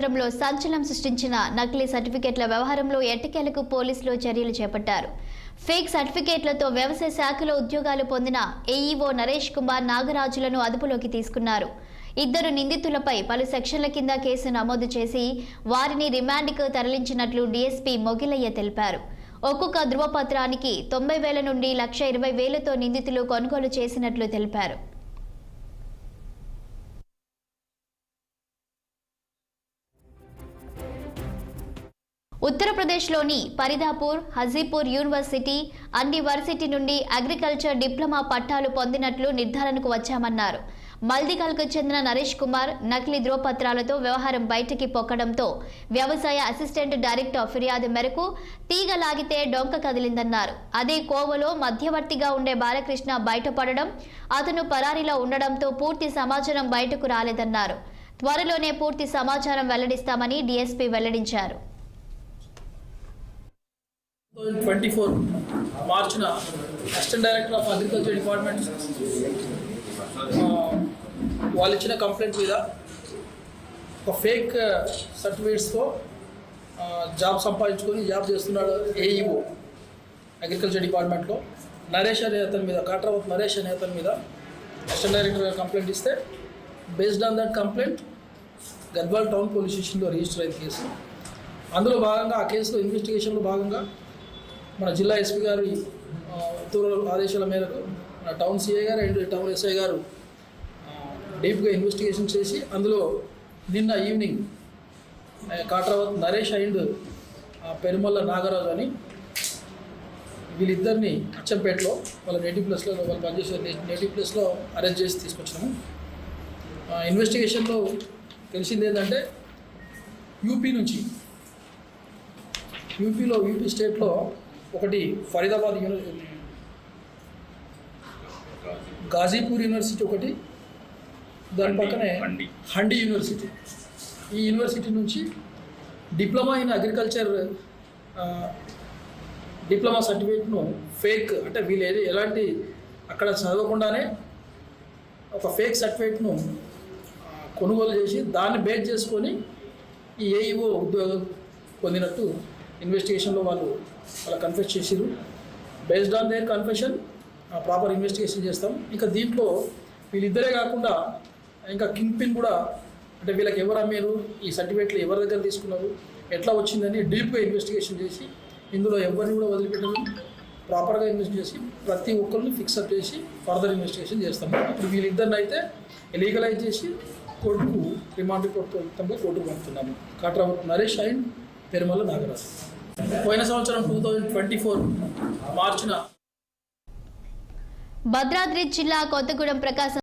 కేంద్రంలో సంచలనం సృష్టించిన నకిలీ సర్టిఫికెట్ల వ్యవహారంలో ఎట్టకేలకు పోలీసులు చర్యలు చేపట్టారు. ఫేక్ సర్టిఫికేట్లతో వ్యవసాయ శాఖలో ఉద్యోగాలు పొందిన ఏఈఓ నరేష్ కుమార్ నాగరాజులను అదుపులోకి తీసుకున్నారు. ఇద్దరు నిందితులపై పలు సెక్షన్ల కింద కేసు నమోదు చేసి వారిని రిమాండ్కు తరలించినట్లు డీఎస్పీ మొగిలయ్య తెలిపారు. ఒక్కొక్క ధృవపత్రానికి తొంభై వేల నుండి లక్ష ఇరవై వేలతో నిందితులు కొనుగోలు చేసినట్లు తెలిపారు. ఉత్తరప్రదేశ్లోని ఫరీదాపూర్ హజీపూర్ యూనివర్సిటీ అన్ని వర్సిటీ నుండి అగ్రికల్చర్ డిప్లొమా పట్టాలు పొందినట్లు నిర్ధారణకు వచ్చామన్నారు. మల్దికల్కు చెందిన నరేష్ కుమార్ నకిలీ ధ్రువపత్రాలతో వ్యవహారం బయటికి పొక్కడంతో వ్యవసాయ అసిస్టెంట్ డైరెక్టర్ ఫిర్యాదు మేరకు తీగ లాగితే డొంక కదిలిందన్నారు. అదే కోవలో మధ్యవర్తిగా ఉండే బాలకృష్ణ బయటపడడం అతను పరారీలో ఉండడంతో పూర్తి సమాచారం బయటకు రాలేదన్నారు. త్వరలోనే పూర్తి సమాచారం వెల్లడిస్తామని డీఎస్పీ వెల్లడించారు. ట్వంటీ ఫోర్ మార్చిన assistant director of agriculture department వాళ్ళు ఇచ్చిన కంప్లైంట్ మీద ఒక ఫేక్ సర్టిఫికేట్స్తో జాబ్ సంపాదించుకొని జాబ్ చేస్తున్నాడు ఏఈఓ అగ్రికల్చర్ డిపార్ట్మెంట్లో. నరేష్ అనే అతని మీద కాట్రావత్ నరేష్ అనే అతని మీద అసిస్టెంట్ డైరెక్టర్ కంప్లైంట్ ఇస్తే based on that complaint Gadwal town police స్టేషన్లో రిజిస్టర్ అయిన కేసు. అందులో భాగంగా ఆ కేసులో ఇన్వెస్టిగేషన్లో భాగంగా మన జిల్లా ఎస్పీ గారి ఉత్తర్వుల ఆదేశాల మేరకు మన టౌన్ సిఐ గారు అండ్ టౌన్ ఎస్ఐ గారు డీప్గా ఇన్వెస్టిగేషన్ చేసి అందులో నిన్న ఈవినింగ్ కాట్రావత్ నరేష్ అండ్ పెరుమల్ల నాగరాజు అని వీళ్ళిద్దరిని అచ్చంపేటలో వాళ్ళ నేటివ్ ప్లేస్లో వాళ్ళు పనిచేసే నేటివ్ ప్లేస్లో అరెస్ట్ చేసి తీసుకొచ్చినాము. ఇన్వెస్టిగేషన్లో తెలిసింది ఏంటంటే యూపీ నుంచి యూపీలో యూపీ స్టేట్లో ఒకటి ఫరీదాబాద్ యూని గాజీపూర్ యూనివర్సిటీ ఒకటి దాని పక్కనే హండి. యూనివర్సిటీ ఈ యూనివర్సిటీ నుంచి డిప్లొమా ఇన్ అగ్రికల్చర్ డిప్లొమా సర్టిఫికేట్ను ఫేక్ అంటే వీళ్ళు ఏది ఎలాంటి అక్కడ చదవకుండానే ఒక ఫేక్ సర్టిఫికేట్ను కొనుగోలు చేసి దాన్ని బేస్ చేసుకొని ఈ ఏఈఓ ఉద్యోగం పొందినట్టు ఇన్వెస్టిగేషన్లో వాళ్ళు వాళ్ళ కన్ఫెస్ చేసిరు based on their confession proper investigation చేస్తాం. ఇంకా దీంట్లో వీళ్ళిద్దరే కాకుండా ఇంకా కింగ్ పిన్ కూడా అంటే వీళ్ళకి ఎవరు అమ్మారు ఈ సర్టిఫికేట్లు ఎవరి దగ్గర తీసుకున్నారు ఎట్లా వచ్చిందని డీప్గా ఇన్వెస్టిగేషన్ చేసి ఇందులో ఎవరిని కూడా వదిలిపెట్టడం ప్రాపర్గా ఇన్వెస్ట్ చేసి ప్రతి ఒక్కరిని ఫిక్సప్ చేసి ఫర్దర్ ఇన్వెస్టిగేషన్ చేస్తాము ఇప్పుడు వీళ్ళిద్దరిని అయితే లీగలైజ్ చేసి కోర్టుకు రిమాండ్ కోర్టు కోర్టుకు పంపుతున్నాము. కాట్రావత్ నరేష్ అండ్ పెరుమల నాగరాజు. పోయిన సంవత్సరం టూ థౌజండ్ ట్వంటీ ఫోర్ మార్చిన భద్రాద్రి జిల్లా కొత్తగూడెం ప్రకాశం